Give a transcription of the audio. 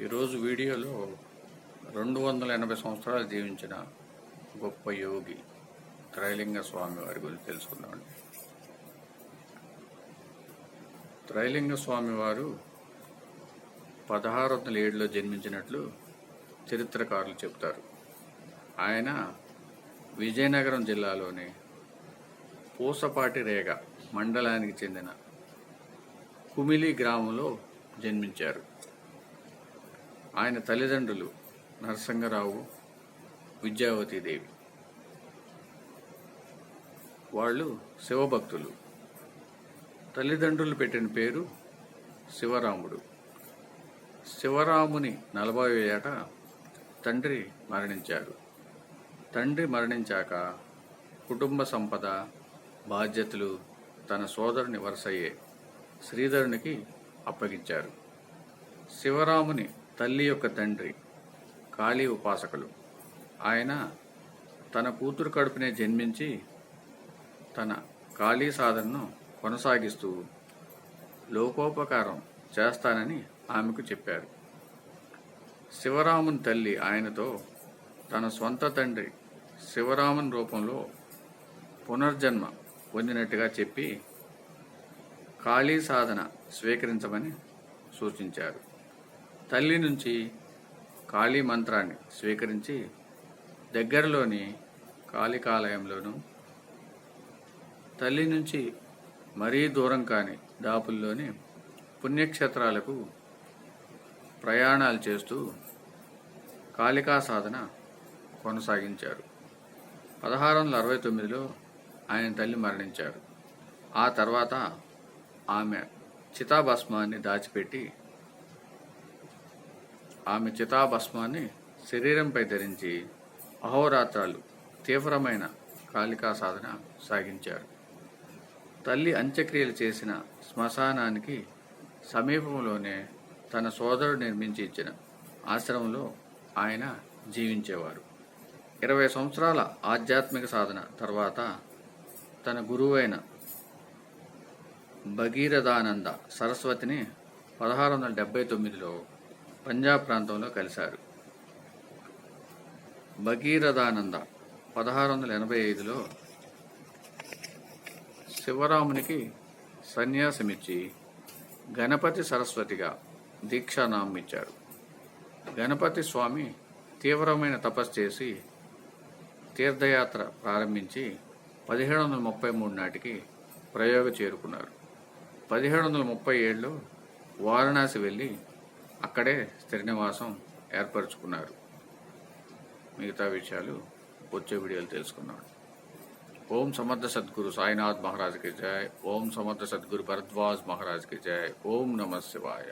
ఈరోజు వీడియోలో రెండు వందల ఎనభై సంవత్సరాలు జీవించిన గొప్ప యోగి త్రైలింగ స్వామి వారి గురించి తెలుసుకుందామండి. త్రైలింగ స్వామి వారు పదహారు వందల ఏడులో జన్మించినట్లు చరిత్రకారులు చెబుతారు. ఆయన విజయనగరం జిల్లాలోని పూసపాటి రేగ మండలానికి చెందిన కుమిలి గ్రామంలో జన్మించారు. ఆయన తల్లిదండ్రులు నరసింగరావు విద్యావతీదేవి వాళ్ళు శివభక్తులు. తల్లిదండ్రులు పెట్టిన పేరు శివరాముడు. శివరాముని నలభై ఏట తండ్రి మరణించారు. తండ్రి మరణించాక కుటుంబ సంపద బాధ్యతలు తన సోదరుని వరుసయ్యే శ్రీధరునికి అప్పగించారు. శివరాముని తల్లి యొక్క తండ్రి కాళీ ఉపాసకులు. ఆయన తన కూతురు కడుపునే జన్మించి తన కాళీ సాధనను కొనసాగిస్తూ లోకోపకారం చేస్తానని ఆమెకు చెప్పారు శివరాముని తల్లి ఆయనతో తన సొంత తండ్రి శివరాముని రూపంలో పునర్జన్మ పొందినట్టుగా చెప్పి కాళీ సాధన స్వీకరించమని సూచించారు. తల్లి నుంచి కాళీ మంత్రాన్ని స్వీకరించి దగ్గరలోని కాళికాలయంలోను తల్లి నుంచి మరీ దూరం కాని దాపుల్లోని పుణ్యక్షేత్రాలకు ప్రయాణాలు చేస్తూ కాళికా సాధన కొనసాగించారు. పదహారు వందల అరవై తొమ్మిదిలో ఆయన తల్లి మరణించారు. ఆ తర్వాత ఆమె చితాభస్మాన్ని దాచిపెట్టి ఆమె చితాభస్మాన్ని శరీరంపై ధరించి అహోరాత్రాలు తీవ్రమైన కాళికా సాధన సాగించారు. తల్లి అంత్యక్రియలు చేసిన శ్మశానానికి సమీపంలోనే తన సోదరుడు నిర్మించి ఇచ్చిన ఆశ్రమంలో ఆయన జీవించేవారు. ఇరవై సంవత్సరాల ఆధ్యాత్మిక సాధన తర్వాత తన గురువైన భగీరథానంద సరస్వతిని పదహారు వందల డెబ్బై తొమ్మిదిలో పంజాబ్ ప్రాంతంలో కలిశారు. భగీరథానంద పదహారు వందల ఎనభై ఐదులో శివరామునికి సన్యాసమిచ్చి గణపతి సరస్వతిగా దీక్షానామం ఇచ్చారు గణపతి స్వామి తీవ్రమైన తపస్సు చేసి తీర్థయాత్ర ప్రారంభించి పదిహేడు వందల ముప్పై మూడు నాటికి ప్రయోగ చేరుకున్నారు. పదిహేడు వందల ముప్పై ఏడులో వారణాసి వెళ్ళి అక్కడే స్థిర నివాసం ఏర్పరచుకున్నారు. మిగతా విషయాలు వచ్చే వీడియోలు తెలుసుకున్నాం ఓం సమర్థ సద్గురు సాయినాథ్ మహారాజ్కి జై. ఓం సమర్థ సద్గురు భరద్వాజ్ మహారాజ్కి జై. ఓం నమ శివాయ.